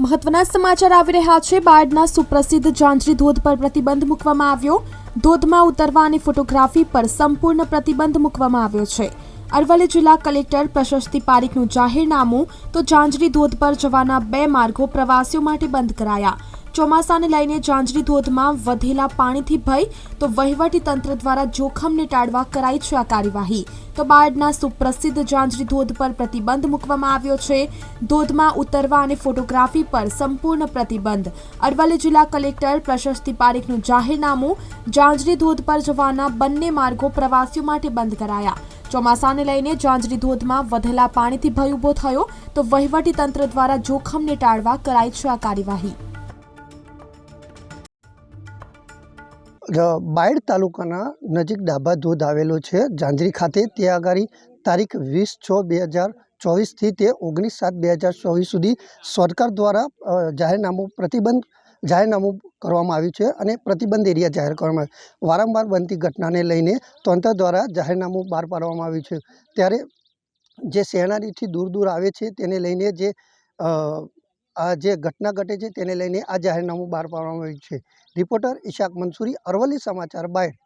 મહત્વના સમાચાર આવી રહ્યા છે. બાયડના સુપ્રસિદ્ધ જાંજરી ધોધ પર પ્રતિબંધ મૂકવામાં આવ્યો. ધોધમાં ઉતરવા અને ફોટોગ્રાફી પર સંપૂર્ણ પ્રતિબંધ મૂકવામાં આવ્યો છે. અરવલ્લી જિલ્લા કલેક્ટર પ્રશસ્તિ પારીખનું જાહેરનામું તો જાંજરી ધોધ પર જવાના બે માર્ગો પ્રવાસીઓ માટે બંધ કરાયા. ચોમાસાને લઈને જાંજરી ધોધમાં વધેલા પાણીથી ભય, તો વહીવટી તંત્ર દ્વારા જોખમને ટાળવા કરાઈ છે આ કાર્યવાહી. તો બાયડના સુપ્રસિદ્ધ જાંજરી ધોધ પર પ્રતિબંધ મૂકવામાં આવ્યો છે. ધોધમાં ઉતરવા અને ફોટોગ્રાફી પર સંપૂર્ણ પ્રતિબંધ. અરવલ્લી જિલ્લા કલેક્ટર પ્રશસ્તિ પારેખનું જાહેરનામું જાંજરી ધોધ પર જવાના બંને માર્ગો પ્રવાસીઓ માટે બંધ કરાયા. ચોમાસાને લઈને જાંજરી ધોધમાં વધેલા પાણીથી ભય ઊભો થયો, તો વહીવટી તંત્ર દ્વારા જોખમને ટાળવા કરાઈ છે આ કાર્યવાહી. બાયડ તાલુકાના નજીક ડાભા ધોધ આવેલો છે. ઝાંઝરી ખાતે ત્યાં આગળ તારીખ વીસ છ બે હજાર ચોવીસથી તે ઓગણીસ સાત બે હજાર ચોવીસ સુધી સરકાર દ્વારા જાહેરનામું પ્રતિબંધ જાહેરનામું કરવામાં આવ્યું છે અને પ્રતિબંધ એરિયા જાહેર કરવામાં આવ્યો વારંવાર બનતી ઘટનાને લઈને તંત્ર દ્વારા જાહેરનામું બહાર પાડવામાં આવ્યું છે. ત્યારે જે શહેનારીથી દૂર દૂર આવે છે તેને લઈને જે આ જે ઘટના ઘટે છે તેને લઈને આ જાહેરનામું બહાર પાડવામાં આવ્યું છે. રિપોર્ટર ઇશાક મંસૂરી અરવલ્લી સમાચાર બાય